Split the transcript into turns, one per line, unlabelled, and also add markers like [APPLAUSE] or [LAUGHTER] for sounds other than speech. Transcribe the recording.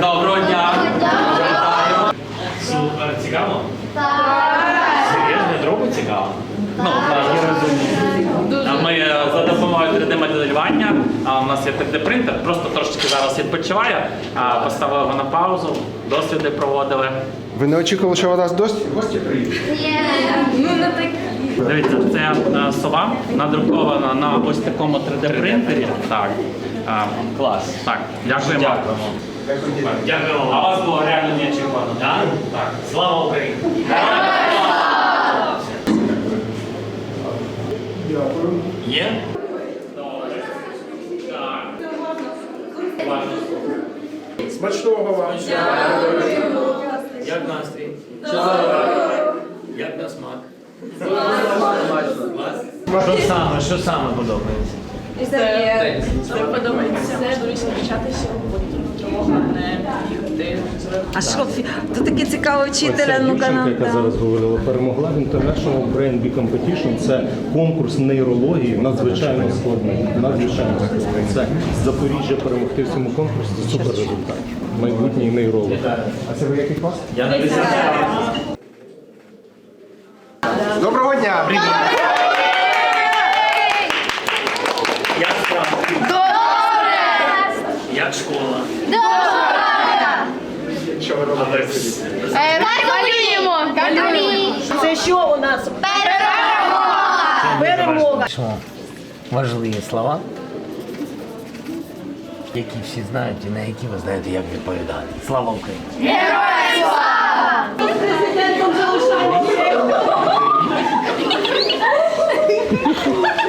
Доброго дня! Вітаю! Супер, цікаво? Так! Серйозно, дробу цікаво.
Ну, так, я розумію. Ми е, за допомогою 3D-моделювання, у нас є 3D-принтер, просто трошечки зараз відпочиває, поставили його на паузу, досвіди проводили.
Ви не очікували, що у нас досі? Гості приїдуть?
Дивіться, це е, сова надрукована на ось такому 3D-принтері. Так,
клас.
Так, дякуємо.
Дякуємо А вас
було реально неочікувано. Так? Так.
Слава Україні! Є?
Смачного вам.
Як настрій? Як на смак? Що саме, що саме подобається?
Це подобається можливість навчатися, бути тривога, не їхати. А що то таке цікаве
вчителя? Ну Дівчинка, яка зараз говорила, перемогла в International Brain Bee Competition. Це конкурс нейрології, надзвичайно складний. Надзвичайно складний. Це Запоріжжя перемогти в цьому конкурсі. Це супер результат. Майбутній нейролог.
А це ви який клас?
Я на.
Доброго дня!
Як школа?
Що ви робите?
Малюємо!
Малюємо! Це що у нас? Перемога!
важливі слова, які всі знають і на які ви знаєте, як відповідати. Слава Україні! [LAUGHS]